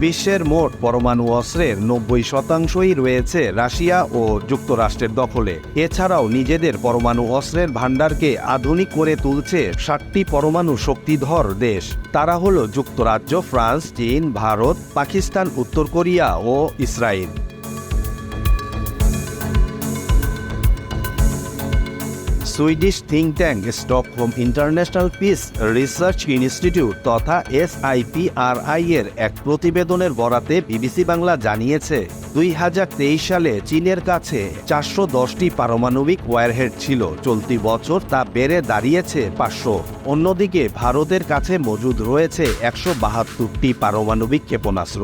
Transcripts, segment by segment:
বিশ্বের মোট পরমাণু অস্ত্রের নব্বই শতাংশই রয়েছে রাশিয়া ও যুক্তরাষ্ট্রের দখলে। এছাড়াও নিজেদের পরমাণু অস্ত্রের ভাণ্ডারকে আধুনিক করে তুলছে ষাটটি পরমাণু শক্তিধর দেশ। তারা হল যুক্তরাজ্য, ফ্রান্স, চীন, ভারত, পাকিস্তান, উত্তর কোরিয়া ও Israel Swedish think tank Stockholm international peace research institute তথা এসআইপিআরআই এর এক প্রতিবেদনের বরাতে বিবিসি বাংলা জানিয়েছে, দুই হাজার তেইশ সালে চীনের কাছে চারশো দশটি পারমাণবিক ওয়ারহেড ছিল। চলতি বছর তা বেড়ে দাঁড়িয়েছে পাঁচশো। অন্যদিকে ভারতের কাছে মজুদ রয়েছে একশো বাহাত্তরটি পারমাণবিক ক্ষেপণাস্ত্র,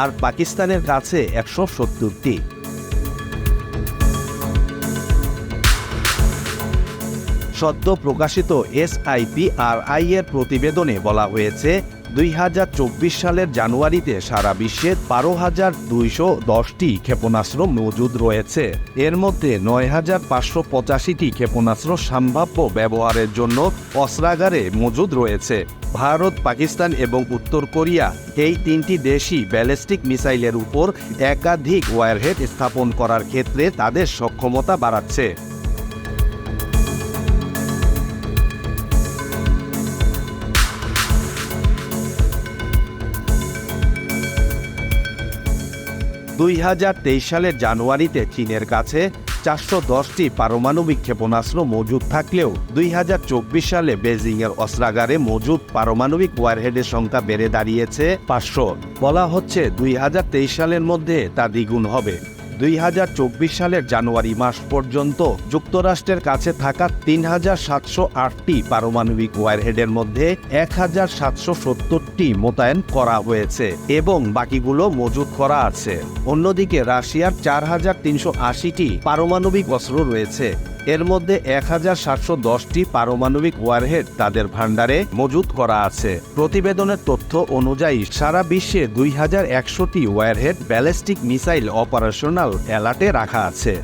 আর পাকিস্তানের কাছে একশো সত্তরটি। সদ্য প্রকাশিত এসআইপিআরআই এর প্রতিবেদনে বলা হয়েছে, দুই হাজার চব্বিশ সালের জানুয়ারিতে সারা বিশ্বে বারো হাজার দুইশো দশটি ক্ষেপণাস্ত্র মজুদ রয়েছে। এর মধ্যে নয় হাজার পাঁচশো পঁচাশিটি ক্ষেপণাস্ত্র সম্ভাব্য ব্যবহারের জন্য অস্ত্রাগারে মজুদ রয়েছে। ভারত, পাকিস্তান এবং উত্তর কোরিয়া এই তিনটি দেশই ব্যালিস্টিক মিসাইলের উপর একাধিক ওয়ারহেড স্থাপন করার ক্ষেত্রে তাদের সক্ষমতা বাড়াচ্ছে। দুই হাজার তেইশ সালের জানুয়ারিতে চীনের কাছে চারশো দশটি পারমাণবিক ক্ষেপণাস্ত্র মজুদ থাকলেও দুই হাজার চব্বিশ সালে বেজিংয়ের অস্ত্রাগারে মজুদ পারমাণবিক ওয়ারহেডের সংখ্যা বেড়ে দাঁড়িয়েছে পাঁচশো। বলা হচ্ছে দুই হাজার তেইশ সালের মধ্যে তা দ্বিগুণ হবে। দুই হাজার চব্বিশ সালের জানুয়ারি মাস পর্যন্ত যুক্তরাষ্ট্রের কাছে থাকা তিন হাজার সাতশো আটটি পারমাণবিক ওয়ারহেডের মধ্যে এক হাজার সাতশো সত্তরটি মোতায়েন করা হয়েছে এবং বাকিগুলো মজুত করা আছে। অন্যদিকে রাশিয়ার চার হাজার তিনশো আশিটি পারমাণবিক অস্ত্র রয়েছে। এর মধ্যে এক হাজার সাতশো দশটি পারমাণবিক ওয়ারহেড তাদের ভাণ্ডারে মজুত করা আছে। প্রতিবেদনের তথ্য অনুযায়ী সারা বিশ্বে দুই হাজার একশোটি ওয়ারহেড ব্যালিস্টিক মিসাইল অপারেশনাল অ্যালার্টে রাখা আছে।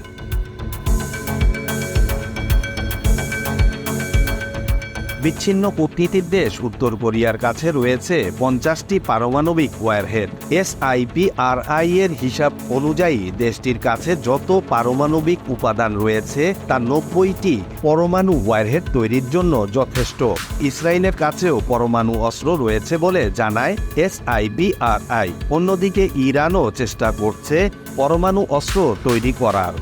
বিচ্ছিন্ন কূটনীতির দেশ উত্তর কোরিয়ার কাছে রয়েছে পঞ্চাশটি পারমাণবিক ওয়ারহেড। এসআইপিআরআই এর হিসাব অনুযায়ী দেশটির কাছে যত পারমাণবিক উপাদান রয়েছে, তা নব্বইটি পরমাণু ওয়ারহেড তৈরির জন্য যথেষ্ট। ইসরায়েলের কাছেও পরমাণু অস্ত্র রয়েছে বলে জানায় এসআইবিআরআই অন্যদিকে ইরানও চেষ্টা করছে পরমাণু অস্ত্র তৈরি করার।